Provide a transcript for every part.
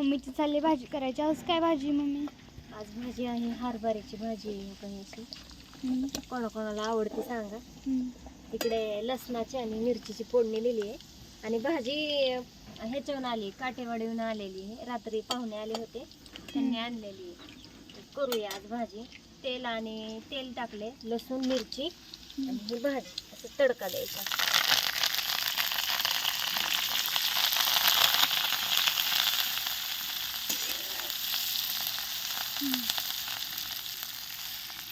मम्मीची चालली भाजी करायची. आज काय भाजी मम्मी? आज भाजी आहे हरभऱ्याची भाजी आहे काही अशी हम्म, कोणाकोणाला आवडते सांगा. हम्म. तिकडे लसणाची आणि मिरचीची फोडणी लिहिली आहे. आणि भाजी अं, ह्याच्याहून आली काटेवाडीहून आलेली आहे. रात्री पाहुणे आले होते त्यांनी आणलेली आहे. तर करूया आज भाजी. तेल आणि तेल टाकले लसूण मिरची आणि ही भाजी. असं तडका द्यायचा.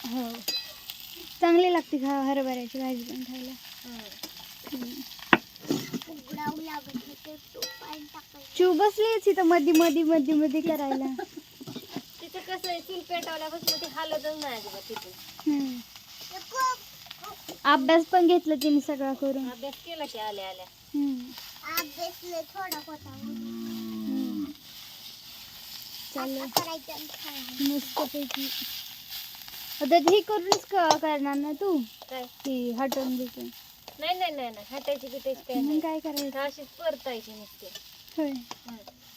हो चांगली लागते खा हरभऱ्याची भाजी पण खायला. चू बसलीच इथं मधी मधी मधी मधी करायला तिथं कसं आहे चूल पेटवल्यापासून ते हालतच नाही अजिबात हम्म. अभ्यास पण घेतला तिने सगळा करून अभ्यास केला की आल्या आल्या हम्म. हम्म. मस्तपैकी आता हे करूनच करणार ना तू? काय? ती हटवून देते. नाही नाही नाही नाही. हटायची बिटायची काय मग नाही. काय करायचं? अशीच परतायची नुसते. होय.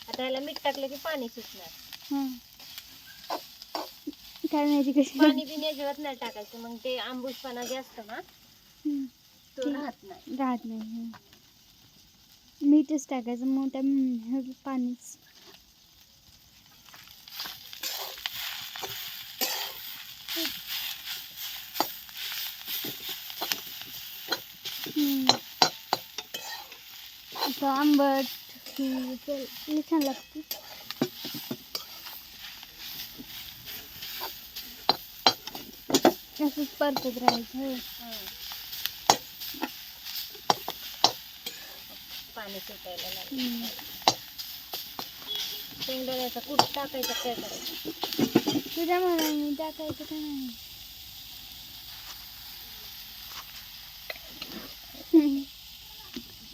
आता याला मीठ टाकलं की पाणी सुटणार. हां. काय माहिती कशी पाणी बिनी अजिबात नाही टाकायचं. मग ते आंबूसपणा जे असतं ना हम्म. तो. राहत नाही. राहत नाही हं. मीठच टाकायचं. हम्म, हे पाणीच हम्म. असं आंबट छान लागते असंच परतत राहायचं. पाणी सुटायला लागलं. हम्म. शेंगदाण्याचा कूट टाकायचा काय करायचं? तुझ्या मनाने टाकायचं का नाही?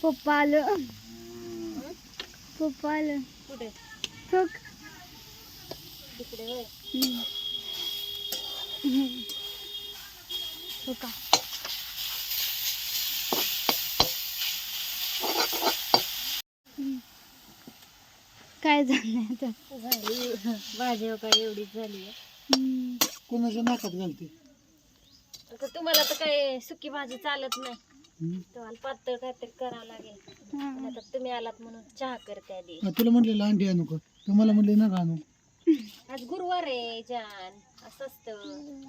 पप्पा आलं पप्पा आलं कुठे तिकडे होय. हो. काय झालं आता? झाली. भाजी काय एवढीच झाली. कोणाच्या नाकात घालते? आता तुम्हाला तर काय सुकी भाजी चालत नाही. तुम्हाला पातळ काहीतरी करावं लागेल. आता तुम्ही आलात म्हणून चहा करते आधी तुला म्हटलेलं अंडी आणू का? तुम्हाला म्हटले नका आणू. आज गुरुवार आहे जान. असं असतं.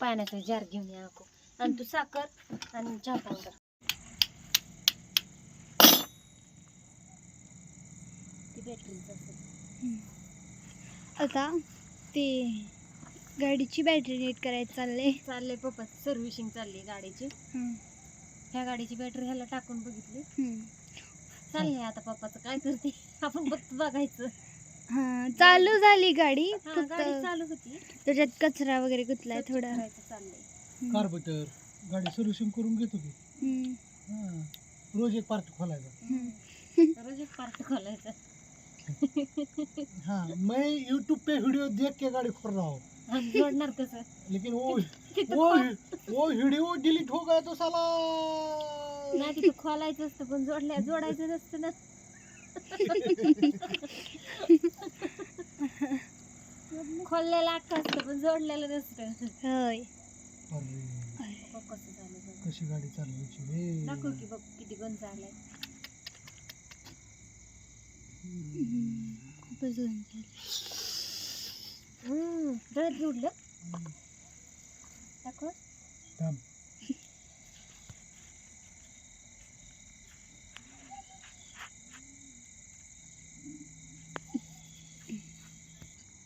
पाण्याचा जार घेऊन या नको. आणि तू साखर आणि चहा पावडर ती आता ते गाडीची बॅटरी नीट करायचं चाललंय चाललंय पप्पा सर्व्हिसिंग चालली गाडीची हं. ह्या गाडीची बॅटरी ह्याला टाकून बघितली हं. चाललंय आता पप्पाचं काय करते आपण फक्त बघायचं हा चालू झाली गाडी हा फक्त गाडी चालू होती त्याच्यात कचरा वगैरे गुतलाय स्वच्छ थोडा करायचं चाललंय हं. कार्बेटर गाडी सर्व्हिसिंग करून घेतो की हं. हा. रोज एक पार्ट खोलायचा हं. रोज एक पार्ट खोलायचं हाँ मैं यूट्यूब पे वीडियो देख के गाड़ी खोल रहा हूँ जोडणार कसं लेकिन वो तिथं वो वो वीडियो डिलीट हो गया तो साला नाही तिथं खोलायचं असतं पण जोडल्या जोडायचं नसतं ना खोललेलं अख्खं असतं पण जोडलेलं नसतं होय अरे बघ कसं झालं बघ. कशी गाडी चालवायची रे दाखव की बघ किती गंज आलाय. खूपच गंज झाली. हम्म गळत जोडलं दाखव. थांब.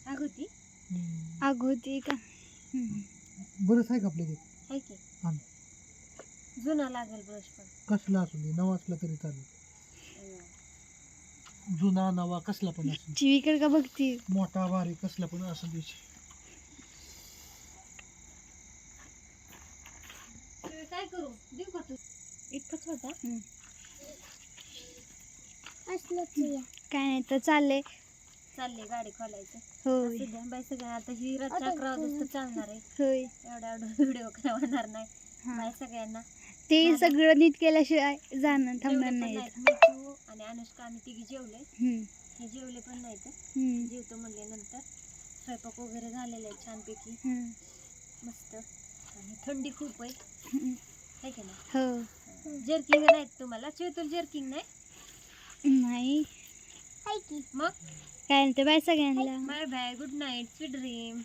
आग होती हम्म. आग होती का? हं. बरंच आहे का आपल्या हाय की? आण. जुना लागेल ब्रश पण. कसला असू दे? नवा असला तरी चालेल. जुना नवा कसला पण असू दे. चिवीकडे का बघती? मोठा बारीक कसला पण असू दे तुम्ही काय करू देऊ का तू काय नाही तर चाललंय. चालले गाडी खोलायचं. होय. असू द्या बाई सगळ्या आता ही रात्र अकरा वाजता चालणार आहे. होय. एवढा एवढा व्हिडिओ होणार नाही. हा. बाय सगळ्यांना. ते. सगळं नीट केल्याशिवाय जाणं जेवले थांबणार पण नाही नाहीत. मिठू आणि अनुष्का आम्ही तिघी जेवले. हम्म, हे जेवले पण नाहीत. हम्म, जेवतो म्हणले नंतर स्वयंपाक वगैरे झालेला आहे छानपैकी. हम्म, मस्त. आणि थंडी खूप आहे. हम्म. है की नाही? हो. जर्किंग नाहीत तुम्हाला? चेतुल जर्किंग नाही? नाही. मग? काय म्हणते बाय सगळ्यांना? Bye bye good night sweet dream